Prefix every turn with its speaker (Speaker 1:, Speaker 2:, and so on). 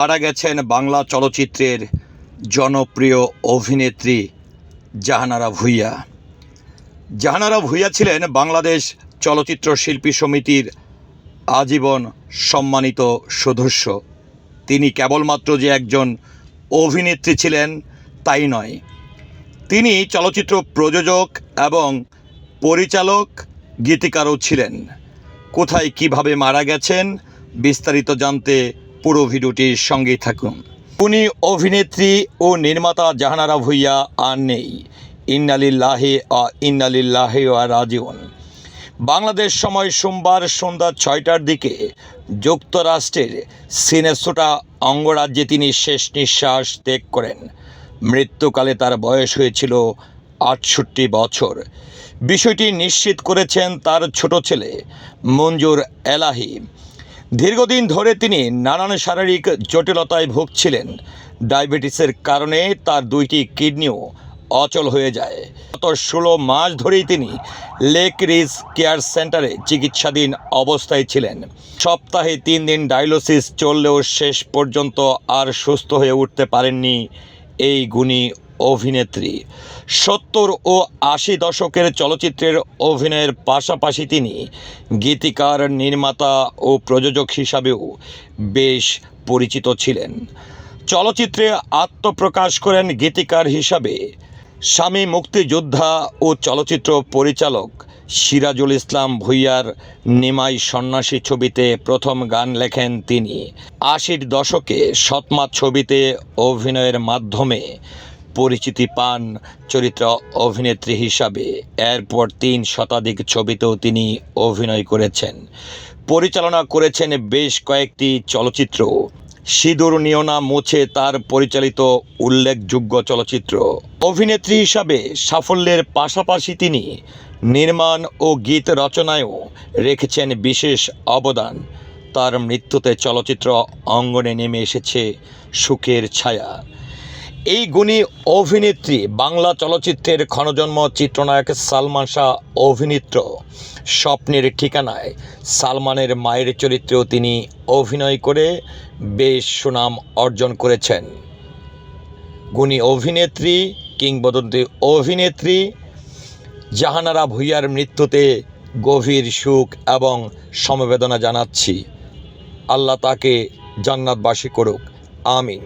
Speaker 1: মারা গেছেন বাংলা চলচ্চিত্রের জনপ্রিয় অভিনেত্রী জাহানারা ভূঁইয়া। জাহানারা ভূঁইয়া ছিলেন বাংলাদেশ চলচ্চিত্র শিল্পী সমিতির আজীবন সম্মানিত সদস্য। তিনি কেবলমাত্র যে একজন অভিনেত্রী ছিলেন, তাই নয়। তিনি চলচ্চিত্র প্রযোজক এবং পরিচালক, গীতিকারও ছিলেন। কোথায় কীভাবে মারা গেছেন, বিস্তারিত জানতে পুরো ভিডিওটির সঙ্গে থাকুন। উনি অভিনেত্রী ও নির্মাতা জাহানারা ভুইয়া আর নেই। ইন্নালিল্লাহে আ ইন্নালিল্লাহে আ রাজিউন। বাংলাদেশ সময় সোমবার সন্ধ্যা ছয়টার দিকে যুক্তরাষ্ট্রের সিনেসোটা অঙ্গরাজ্যে তিনি শেষ নিঃশ্বাস ত্যাগ করেন। মৃত্যুকালে তার বয়স হয়েছিল আটষট্টি বছর। বিষয়টি নিশ্চিত করেছেন তার ছোট ছেলে মঞ্জুর এলাহি। দীর্ঘদিন ধরে তিনি নানান শারীরিক জটিলতায় ভুগছিলেন। ডায়াবেটিসের কারণে তার দুইটি কিডনিও অচল হয়ে যায়। গত ষোলো মাস ধরেই তিনি লেক রিজ কেয়ার সেন্টারে চিকিৎসাধীন অবস্থায় ছিলেন। সপ্তাহে তিন দিন ডায়ালিসিস চললেও শেষ পর্যন্ত আর সুস্থ হয়ে উঠতে পারেননি এই গুণী অভিনেত্রী। সত্তর ও আশি দশকের চলচ্চিত্রের অভিনয়ের পাশাপাশি তিনি গীতিকার, নির্মাতা ও প্রযোজক হিসাবেও বেশ পরিচিত ছিলেন। চলচ্চিত্রে আত্মপ্রকাশ করেন গীতিকার হিসাবে। স্বামী মুক্তিযোদ্ধা ও চলচ্চিত্র পরিচালক সিরাজুল ইসলাম ভুইয়ার নিমাই সন্ন্যাসী ছবিতে প্রথম গান লেখেন তিনি। আশির দশকে সৎমা ছবিতে অভিনয়ের মাধ্যমে পরিচিতি পান চরিত্র অভিনেত্রী হিসাবে। এরপর তিন শতাধিক ছবিতেও তিনি অভিনয় করেছেন। পরিচালনা করেছেন বেশ কয়েকটি চলচ্চিত্র সিঁদুর নিয়না মুছে তার পরিচালিত উল্লেখযোগ্য চলচ্চিত্র। অভিনেত্রী হিসাবে সাফল্যের পাশাপাশি তিনি নির্মাণ ও গীত রচনায়ও রেখেছেন বিশেষ অবদান। তার মৃত্যুতে চলচ্চিত্র অঙ্গনে নেমে এসেছে সুখের ছায়া। এই গুণী অভিনেত্রী বাংলা চলচ্চিত্রের ক্ষণজন্ম চিত্রনায়ক সালমান শাহ অভিনীত স্বপ্নের ঠিকানায় সালমানের মায়ের চরিত্রেও তিনি অভিনয় করে বেশ সুনাম অর্জন করেছেন। গুণী অভিনেত্রী, কিংবদন্তি অভিনেত্রী জাহানারা ভুইয়ার মৃত্যুতে গভীর সুখ এবং সমবেদনা জানাচ্ছি। আল্লাহ তাকে জান্নাতবাসী করুক। আমিন।